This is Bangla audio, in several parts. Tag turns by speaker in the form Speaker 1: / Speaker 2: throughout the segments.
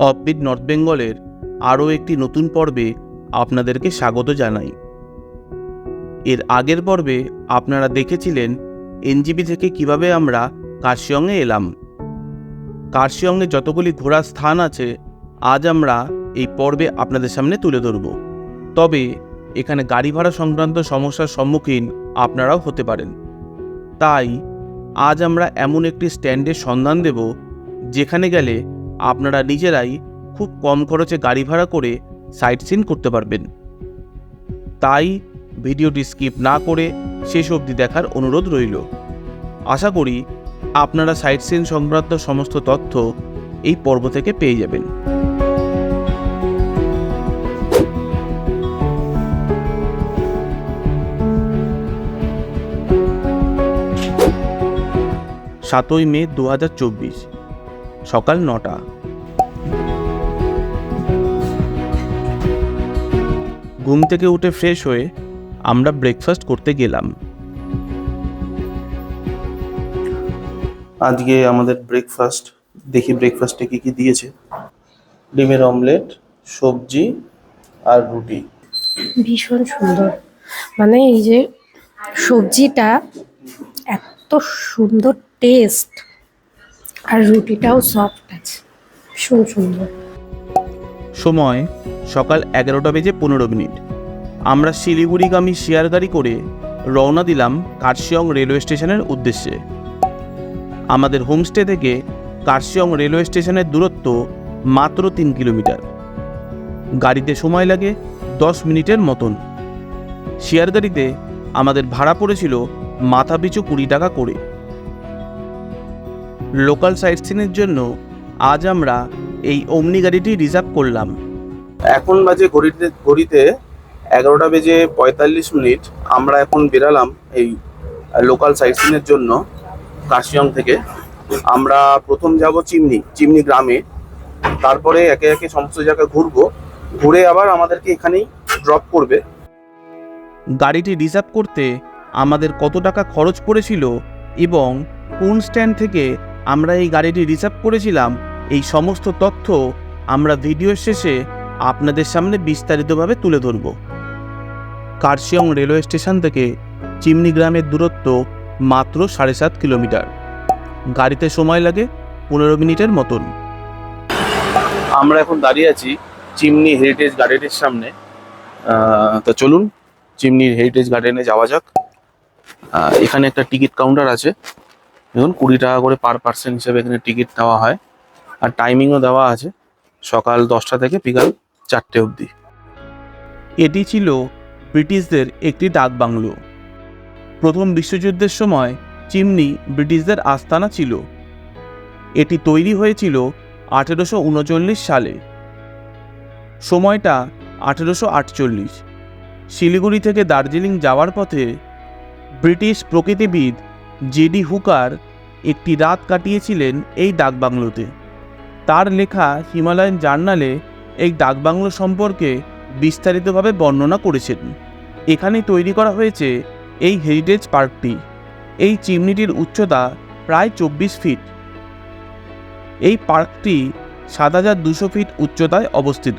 Speaker 1: অফবিট নর্থ বেঙ্গলের আরও একটি নতুন পর্বে আপনাদেরকে স্বাগত জানাই। এর আগের পর্বে আপনারা দেখেছিলেন এনজিপি থেকে কীভাবে আমরা কার্শিয়ংয়ে এলাম। কার্শিয়ংয়ে যতগুলি ঘোরার স্থান আছে, আজ আমরা এই পর্বে আপনাদের সামনে তুলে ধরব। তবে এখানে গাড়ি ভাড়া সংক্রান্ত সমস্যার সম্মুখীন আপনারাও হতে পারেন। তাই আজ আমরা এমন একটি স্ট্যান্ডের সন্ধান দেব, যেখানে গেলে আপনারা নিজেরাই খুব কম খরচে গাড়ি ভাড়া করে সাইট সিন করতে পারবেন। তাই ভিডিওটি স্কিপ না করে শেষ অবধি দেখার অনুরোধ রইল। আশা করি আপনারা সাইট সিন সংক্রান্ত সমস্ত তথ্য এই পর্ব থেকে পেয়ে যাবেন। সাতই মে দু হাজার চব্বিশ। সকাল নটা। ঘুম থেকে উঠে ফ্রেশ হয়ে আমরা ব্রেকফাস্ট করতে গেলাম। আজকে আমাদের ব্রেকফাস্ট দেখি ব্রেকফাস্টে কি কি দিয়েছে। ডিমের অমলেট সবজি আর রুটি।
Speaker 2: ভীষণ সুন্দর। মানে এই যে সবজিটা এত সুন্দর টেস্ট। আর রুটিটাও সফট আছে। ভীষণ সুন্দর
Speaker 1: সময় সকাল এগারোটা বেজে পনেরো মিনিট। আমরা শিলিগুড়িগামী শেয়ার গাড়ি করে রওনা দিলাম কার্শিয়ং রেলওয়ে স্টেশনের উদ্দেশ্যে। আমাদের হোমস্টে থেকে কার্শিয়ং রেলওয়ে স্টেশনের দূরত্ব মাত্র তিন কিলোমিটার। গাড়িতে সময় লাগে দশ মিনিটের মতন। শেয়ার গাড়িতে আমাদের ভাড়া পড়েছিল মাথা পিছু কুড়ি টাকা করে। লোকাল সাইট সিনের জন্য আজ আমরা এই অমনি গাড়িটি রিজার্ভ করলাম।
Speaker 3: এখন বাজে ঘড়িতে ঘড়িতে এগারোটা বেজে পঁয়তাল্লিশ মিনিট। আমরা এখন বেরালাম এই লোকাল সাইট সিনের জন্য কাশিয়ং থেকে। আমরা প্রথম যাব চিমনি চিমনি গ্রামে। তারপরে একে একে সমস্ত জায়গায় ঘুরবো। ঘুরে আবার আমাদেরকে এখানেই ড্রপ করবে।
Speaker 1: গাড়িটি রিজার্ভ করতে আমাদের কত টাকা খরচ পড়েছিল এবং কোন স্ট্যান্ড থেকে আমরা এই গাড়িটি রিজার্ভ করেছিলাম, এই সমস্ত তথ্য আমরা ভিডিওর শেষে আপনাদের সামনে বিস্তারিতভাবে তুলে ধরব। কার্শিয়ং রেলওয়ে স্টেশন থেকে চিমনি গ্রামের দূরত্ব মাত্র সাড়ে সাত কিলোমিটার। গাড়িতে সময় লাগে পনেরো মিনিটের মতন।
Speaker 3: আমরা এখন দাঁড়িয়ে আছি চিমনি হেরিটেজ গার্ডেনের সামনে। তো চলুন চিমনির হেরিটেজ গার্ডেনে যাওয়া যাক। এখানে একটা টিকিট কাউন্টার আছে। দেখুন, কুড়ি টাকা করে পার পার্সন হিসেবে এখানে টিকিট দেওয়া হয়। আর টাইমিংও দেওয়া আছে সকাল দশটা থেকে বিকাল চারটে অবধি।
Speaker 1: এটি ছিল ব্রিটিশদের একটি ডাকবাংলো প্রথম বিশ্বযুদ্ধের সময় চিমনি ব্রিটিশদের আস্তানা ছিল। এটি তৈরি হয়েছিল আঠেরোশো উনচল্লিশ সালে। সময়টা আঠেরোশো আটচল্লিশ। শিলিগুড়ি থেকে দার্জিলিং যাওয়ার পথে ব্রিটিশ প্রকৃতিবিদ জেডি হুকার একটি রাত কাটিয়েছিলেন এই ডাকবাংলোতে। তার লেখা হিমালয়ান জার্নালে এই ডাকবাংলো সম্পর্কে বিস্তারিতভাবে বর্ণনা করেছেন। এখানে তৈরি করা হয়েছে এই হেরিটেজ পার্কটি। এই চিমনিটির উচ্চতা প্রায় চব্বিশ ফিট। এই পার্কটি সাত হাজার দুশো ফিট উচ্চতায় অবস্থিত।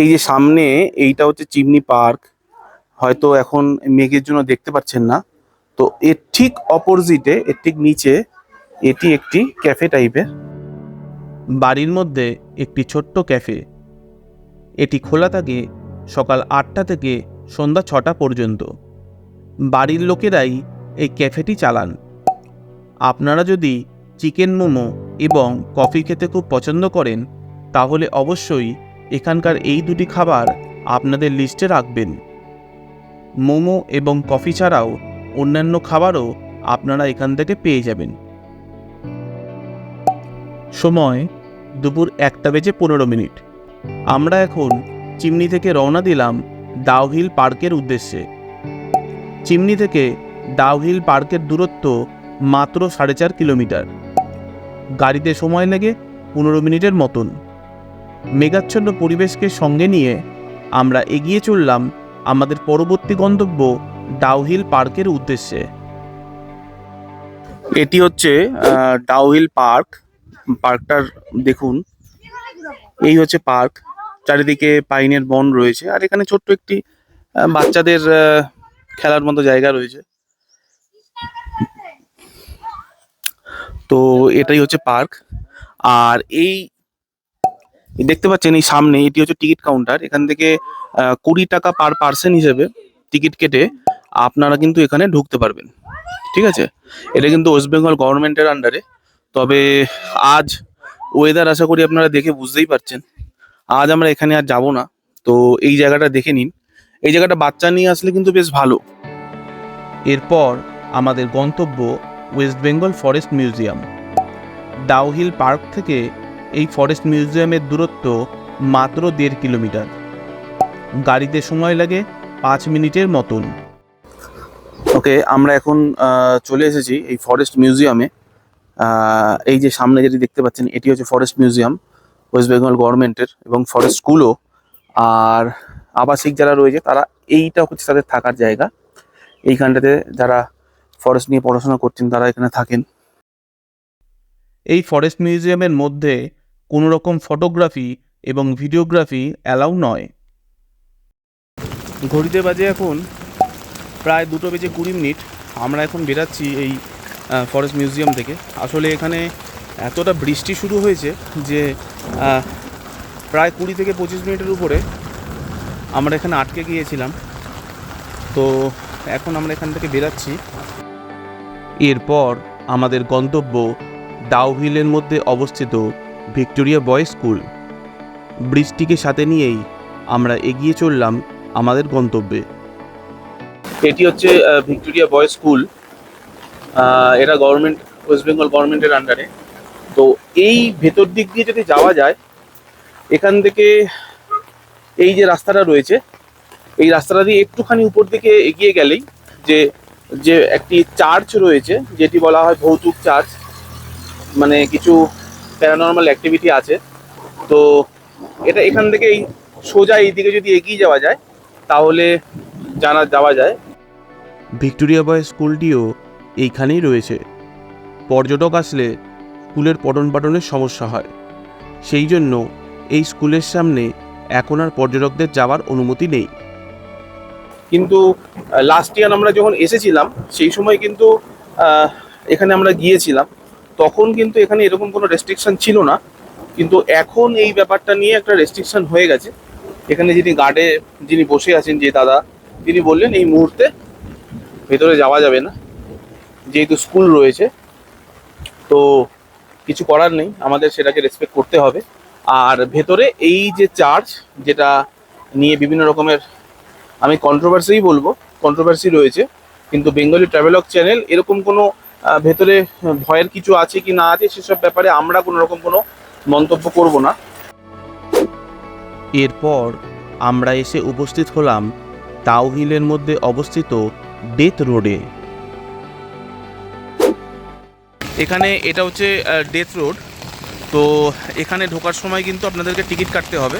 Speaker 3: এই যে সামনে এইটা হচ্ছে চিমনি পার্ক। হয়তো এখন মেঘের জন্য দেখতে পাচ্ছেন না। তো এর ঠিক অপোজিটে এর ঠিক নিচে, এটি একটি ক্যাফে টাইপের
Speaker 1: বাড়ির মধ্যে একটি ছোট্ট ক্যাফে এটি খোলা থাকে সকাল আটটা থেকে সন্ধ্যা ছটা পর্যন্ত। বাড়ির লোকেরাই এই ক্যাফেটি চালান। আপনারা যদি চিকেন মোমো এবং কফি খেতে খুব পছন্দ করেন, তাহলে অবশ্যই এখানকার এই দুটি খাবার আপনাদের লিস্টে রাখবেন। মোমো এবং কফি ছাড়াও অন্যান্য খাবারও আপনারা এখান থেকে পেয়ে যাবেন। সময় দুপুর একটা বেজে পনেরো মিনিট। আমরা এখন চিমনি থেকে রওনা দিলাম ডাউহিল পার্কের উদ্দেশ্যে। চিমনি থেকে ডাউহিল পার্কের দূরত্ব মাত্র সাড়ে চার কিলোমিটার। গাড়িতে সময় লেগে পনেরো মিনিটের মতন। মেঘাচ্ছন্ন পরিবেশকে সঙ্গে নিয়ে আমরা এগিয়ে চললাম আমাদের পরবর্তী গন্তব্য ডাউহিল পার্কের উদ্দেশ্যে।
Speaker 3: এটি হচ্ছে ডাউহিল পার্ক।
Speaker 1: পার্কটার দেখুন, এই হচ্ছে পার্ক। চারিদিকে পাইনের বন রয়েছে, আর এখানে ছোট্ট একটি বাচ্চাদের খেলার মতো জায়গা রয়েছে। তো এটাই হচ্ছে পার্ক। আর এই, দেখতে পাচ্ছেন এই সামনে, এটি হচ্ছে টিকিট কাউন্টার। এখান থেকে কুড়ি টাকা পার পার্সন হিসেবে টিকিট কেটে আপনারা কিন্তু এখানে ঢুকতে পারবেন। ঠিক আছে? এটা কিন্তু ওয়েস্ট বেঙ্গল গভর্নমেন্টের আন্ডারে তবে আজ ওয়েদার আশা করি আপনারা দেখে বুঝতেই পারছেন। আজ আমরা এখানে আর যাব না। তো এই জায়গাটা দেখে নিন। এই জায়গাটা বাচ্চা নিয়ে আসলে কিন্তু বেশ ভালো।
Speaker 4: এরপর আমাদের গন্তব্য West Bengal Forest Museum Dow Hill park থেকে এই ফরেস্ট মিউজিয়ামের দূরত্ব মাত্র দেড় কিলোমিটার। গাড়িতে সময় লাগে পাঁচ মিনিটের মতন।
Speaker 1: ওকে আমরা এখন চলে এসেছি এই ফরেস্ট মিউজিয়ামে এই যে সামনে যেটি দেখতে পাচ্ছেন এটি হচ্ছে ফরেস্ট মিউজিয়াম ওয়েস্ট বেঙ্গল গভর্নমেন্টের এবং ফরেস্ট স্কুলও আর আবাসিক যারা রয়েছে তারা এইটা হচ্ছে তাদের থাকার জায়গা। এইখানটাতে যারা ফরেস্ট নিয়ে পড়াশোনা করছেন তারা এখানে থাকেন।
Speaker 4: এই ফরেস্ট মিউজিয়ামের মধ্যে কোনো রকম ফটোগ্রাফি এবং ভিডিওগ্রাফি অ্যালাউ নয়।
Speaker 1: ঘড়িতে বাজে এখন প্রায় দুটো বেজে কুড়ি মিনিট আমরা এখন বেরাচ্ছি এই ফরেস্ট মিউজিয়াম থেকে। আসলে এখানে এতটা বৃষ্টি শুরু হয়েছে যে প্রায় কুড়ি থেকে পঁচিশ মিনিটের উপরে আমরা এখানে আটকে গিয়েছিলাম। তো এখন আমরা এখান থেকে বেরাচ্ছি।
Speaker 4: এরপর আমাদের গন্তব্য ডাউহিলের মধ্যে অবস্থিত ভিক্টোরিয়া বয়েজ স্কুল বৃষ্টিকে সাথে নিয়েই আমরা এগিয়ে চললাম আমাদের গন্তব্যে।
Speaker 1: এটি হচ্ছে ভিক্টোরিয়া বয়েজ স্কুল। এটা গভর্নমেন্ট, ওয়েস্ট বেঙ্গল গভর্নমেন্টের আন্ডারে তো এই ভেতর দিক দিয়ে যদি যাওয়া যায়, এখান থেকে এই যে রাস্তাটা রয়েছে, এই রাস্তাটা দিয়ে একটুখানি উপর দিকে এগিয়ে গেলেই যে যে একটি চার্চ রয়েছে, যেটি বলা হয় ভৌতুক চার্চ মানে কিছু প্যারানর্মাল অ্যাক্টিভিটি আছে। তো এটা এখান থেকে এই সোজা এই দিকে যদি এগিয়ে যাওয়া যায়, তাহলে জানা, যাওয়া যায়।
Speaker 4: ভিক্টোরিয়া বয়েজ স্কুলটিও এইখানেই রয়েছে। পর্যটক আসলে স্কুলের পঠন পাঠনের সমস্যা হয়। সেই জন্য এই স্কুলের সামনে এখন আর পর্যটকদের যাওয়ার অনুমতি নেই।
Speaker 1: কিন্তু লাস্ট ইয়ার আমরা যখন এসেছিলাম, সেই সময় কিন্তু এখানে আমরা গিয়েছিলাম। তখন কিন্তু এখানে এরকম কোনো রেস্ট্রিকশন ছিল না। কিন্তু এখন এই ব্যাপারটা নিয়ে একটা রেস্ট্রিকশন হয়ে গেছে। এখানে যিনি গার্ডে যিনি বসে আছেন যে দাদা, তিনি বললেন এই মুহূর্তে ভেতরে যাওয়া যাবে না। যেহেতু স্কুল রয়েছে, তো কিছু করার নেই। আমাদের সেটাকে রেসপেক্ট করতে হবে। আর ভেতরে এই যে চার্জ যেটা নিয়ে বিভিন্ন রকমের, আমি কন্ট্রোভার্সিই বলব কন্ট্রোভার্সি রয়েছে। কিন্তু বেঙ্গলি ট্রাভেলক চ্যানেল এরকম কোনো ভেতরে ভয়ের কিছু আছে কি না আছে সেসব ব্যাপারে আমরা কোনো রকম কোনো মন্তব্য করব না।
Speaker 4: এরপর আমরা এসে উপস্থিত হলাম টাউহিলের মধ্যে অবস্থিত ডেথ রোডে।
Speaker 1: এখানে এটা হচ্ছে ডেথ রোড। তো এখানে ঢোকার সময় কিন্তু আপনাদেরকে টিকিট কাটতে হবে।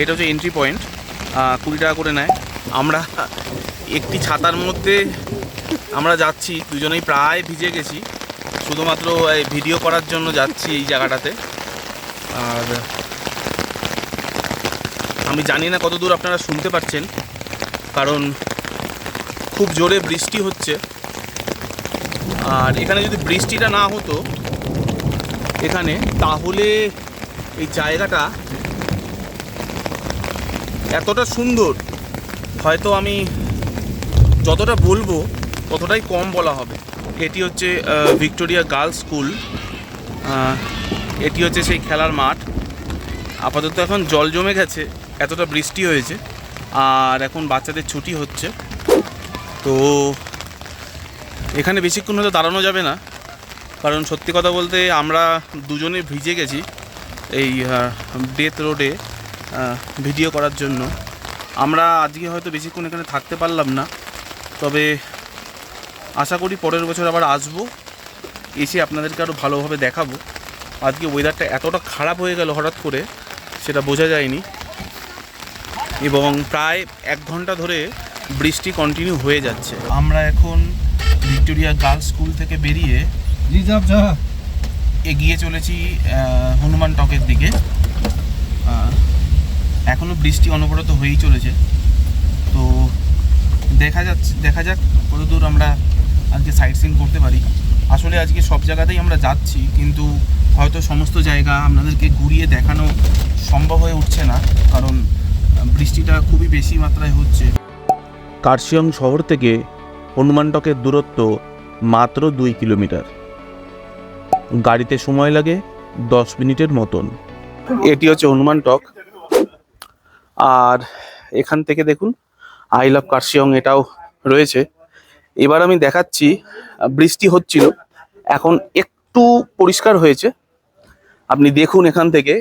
Speaker 1: এটা হচ্ছে এন্ট্রি পয়েন্ট কুড়ি টাকা করে নেয়। আমরা একটি ছাতার মধ্যে আমরা যাচ্ছি, দুজনেই প্রায় ভিজে গেছি। শুধুমাত্র এই ভিডিও করার জন্য যাচ্ছি এই জায়গাটাতে। আর আমি জানি না কত দূর আপনারা শুনতে পাচ্ছেন, কারণ খুব জোরে বৃষ্টি হচ্ছে। আর এখানে যদি বৃষ্টিটা না হতো, এখানে তাহলে এই জায়গাটা এতটা সুন্দর। হয়তো আমি যতটা বলব, ততটাই কম বলা হবে। এটি হচ্ছে ভিক্টোরিয়া গার্লস স্কুল। এটি হচ্ছে সেই খেলার মাঠ। আপাতত এখন জল জমে গেছে, এতটা বৃষ্টি হয়েছে। আর এখন বাচ্চাদের ছুটি হচ্ছে। তো এখানে বেশিক্ষণ হয়তো দাঁড়ানো যাবে না। কারণ সত্যি কথা বলতে আমরা দুজনে ভিজে গেছি এই ডেথ রোডে ভিডিও করার জন্য। আমরা আজকে হয়তো বেশিক্ষণ এখানে থাকতে পারলাম না। তবে আশা করি পরের বছর আবার আসব, এসে আপনাদেরকে আরও ভালোভাবে দেখাবো। আজকে ওয়েদারটা এতটা খারাপ হয়ে গেল হঠাৎ করে, সেটা বোঝা যায়নি। এবং প্রায় এক ঘণ্টা ধরে বৃষ্টি কন্টিনিউ হয়ে যাচ্ছে। আমরা এখন ভিক্টোরিয়া গার্লস স্কুল থেকে বেরিয়ে এগিয়ে চলেছি হনুমান টকের দিকে। আহ, এখনও বৃষ্টি অনবরত হয়েই চলেছে। তো দেখা যাচ্ছে দেখা যাক কতদূর আমরা আজকে সাইট সিন করতে পারি। আসলে আজকে সব জায়গাতেই আমরা যাচ্ছি কিন্তু হয়তো সমস্ত জায়গা আপনাদেরকে ঘুরিয়ে দেখানো সম্ভব হয়ে উঠছে না কারণ বৃষ্টিটা খুবই বেশি মাত্রায় হচ্ছে। কার্শিয়ং শহর থেকে হনুমানটকের দূরত্ব মাত্র দুই কিলোমিটার। গাড়িতে সময় লাগে দশ মিনিটের মতন। এটি হচ্ছে হনুমান টক আর এখান থেকে দেখুন, আই লাভ কার্শিয়ং এটাও রয়েছে। এবার আমি দেখাচ্ছি, বৃষ্টি হচ্ছিল, এখন একটু পরিষ্কার হয়েছে। আপনি দেখুন এখান থেকে,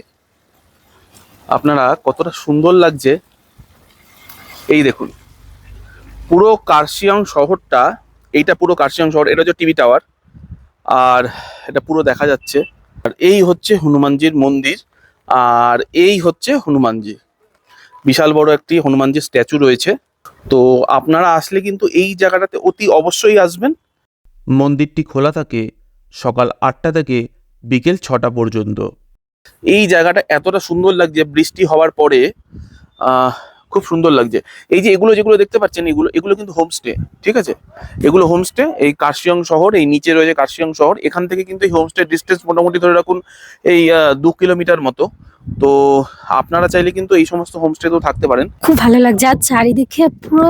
Speaker 1: আপনারা কতটা সুন্দর লাগছে। এই দেখুন। পুরো কার্শিয়ং শহরটা, এইটা পুরো কার্শিয়ং শহর, এটা হচ্ছে টিভি টাওয়ার, আর এটা পুরো দেখা যাচ্ছে। আর এই হচ্ছে হনুমানজির মন্দির, আর এই হচ্ছে হনুমানজি। বিশাল বড় একটি হনুমানজির স্ট্যাচু রয়েছে। তো আপনারা আসলে কিন্তু এই জায়গাটাতে অতি অবশ্যই আসবেন। মন্দিরটি খোলা থাকে সকাল আটটা থেকে বিকেল ছটা পর্যন্ত। এই জায়গাটা এতটা সুন্দর লাগছে, বৃষ্টি হওয়ার পরে খুব সুন্দর লাগছে। এই যে এগুলো যেগুলো দেখতে পাচ্ছেন, এগুলো এগুলো কিন্তু হোমস্টে ঠিক আছে? এগুলো হোমস্টে এই কার্শিয়ং শহর, এই নিচে রয়েছে কার্শিয়ং শহর। এখান থেকে কিন্তু এই হোমস্টে ডিস্টেন্স মোটামুটি ধরে রাখুন এই দু কিলোমিটার মতো। তো আপনারা চাইলে কিন্তু এই সমস্ত হোমস্টেতেও থাকতে পারেন।
Speaker 2: খুব ভালো লাগছে। আর চারিদিকে পুরো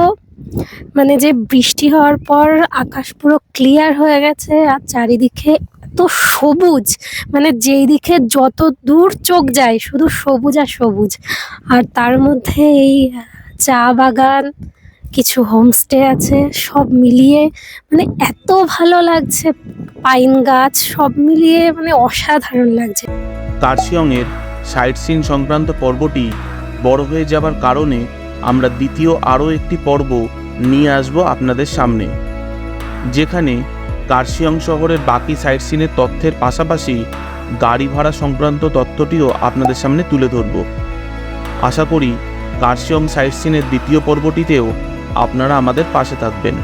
Speaker 2: মানে যে বৃষ্টি হওয়ার পর আকাশ পুরো ক্লিয়ার হয়ে গেছে। আর চারিদিকে এত সবুজ মানে যেই দিকে যত দূর চোখ যায় শুধু সবুজ আর সবুজ। আর তার মধ্যে এই চা বাগান, কিছু হোমস্টে আছে, সব মিলিয়ে মানে এত ভালো লাগছে। পাইন গাছ, সব মিলিয়ে মানে অসাধারণ লাগছে।
Speaker 1: কার্শিয়ংয়ের সাইট সিন সংক্রান্ত পর্বটি বড় হয়ে যাবার কারণে আমরা দ্বিতীয় আরও একটি পর্ব নিয়ে আসব আপনাদের সামনে, যেখানে কার্শিয়ং শহরের বাকি সাইট সিনের তথ্যের পাশাপাশি গাড়ি ভাড়া সংক্রান্ত তথ্যটিও আপনাদের সামনে তুলে ধরব। আশা করি কার্শিয়ং সাইট সিনের দ্বিতীয় পর্বটিতেও আপনারা আমাদের পাশে থাকবেন।